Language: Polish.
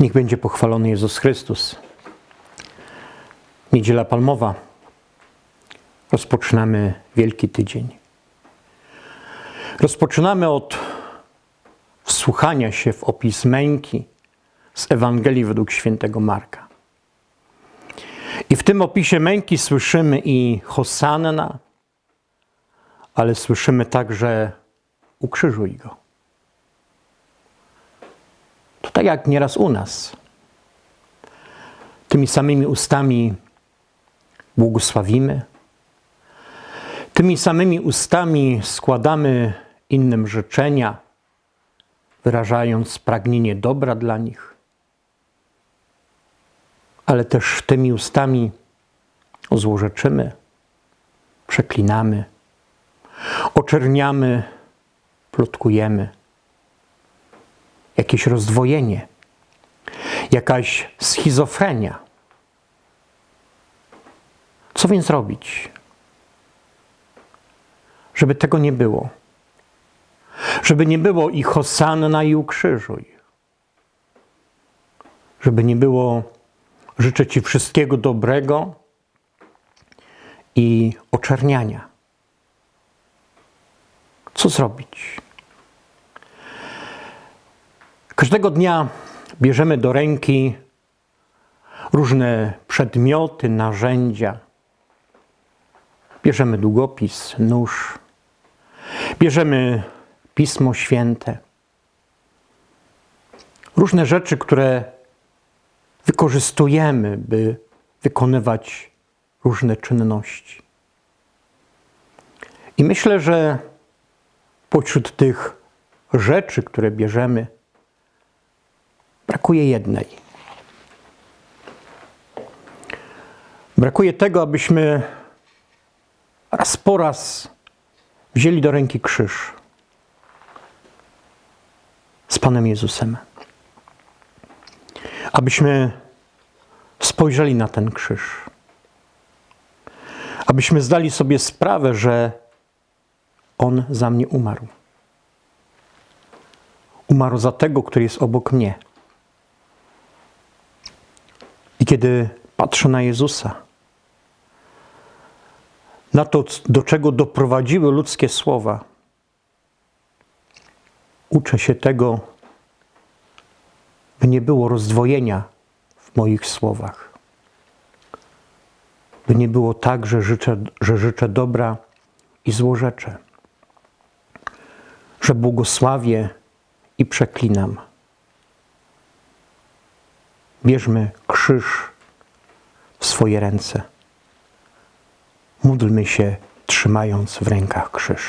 Niech będzie pochwalony Jezus Chrystus. Niedziela Palmowa. Rozpoczynamy Wielki Tydzień. Rozpoczynamy od wsłuchania się w opis męki z Ewangelii według świętego Marka. I w tym opisie męki słyszymy i Hosanna, ale słyszymy także ukrzyżuj go. Tak jak nieraz u nas. Tymi samymi ustami błogosławimy, tymi samymi ustami składamy innym życzenia, wyrażając pragnienie dobra dla nich, ale też tymi ustami złorzeczymy, przeklinamy, oczerniamy, plotkujemy. Jakieś rozdwojenie, jakaś schizofrenia. Co więc robić? Żeby tego nie było. Żeby nie było i hosanna i ukrzyżuj. Żeby nie było życzę Ci wszystkiego dobrego i oczerniania. Co zrobić? Każdego dnia bierzemy do ręki różne przedmioty, narzędzia. Bierzemy długopis, nóż, bierzemy pismo święte. Różne rzeczy, które wykorzystujemy, by wykonywać różne czynności. I myślę, że pośród tych rzeczy, które bierzemy, brakuje jednej. Brakuje tego, abyśmy raz po raz wzięli do ręki krzyż z Panem Jezusem. Abyśmy spojrzeli na ten krzyż. Abyśmy zdali sobie sprawę, że On za mnie umarł. Umarł za tego, który jest obok mnie. I kiedy patrzę na Jezusa, na to, do czego doprowadziły ludzkie słowa, uczę się tego, by nie było rozdwojenia w moich słowach. By nie było tak, że życzę, że życzę dobra i złorzeczę, że błogosławię i przeklinam. Bierzmy krzyż w swoje ręce. Módlmy się, trzymając w rękach krzyż.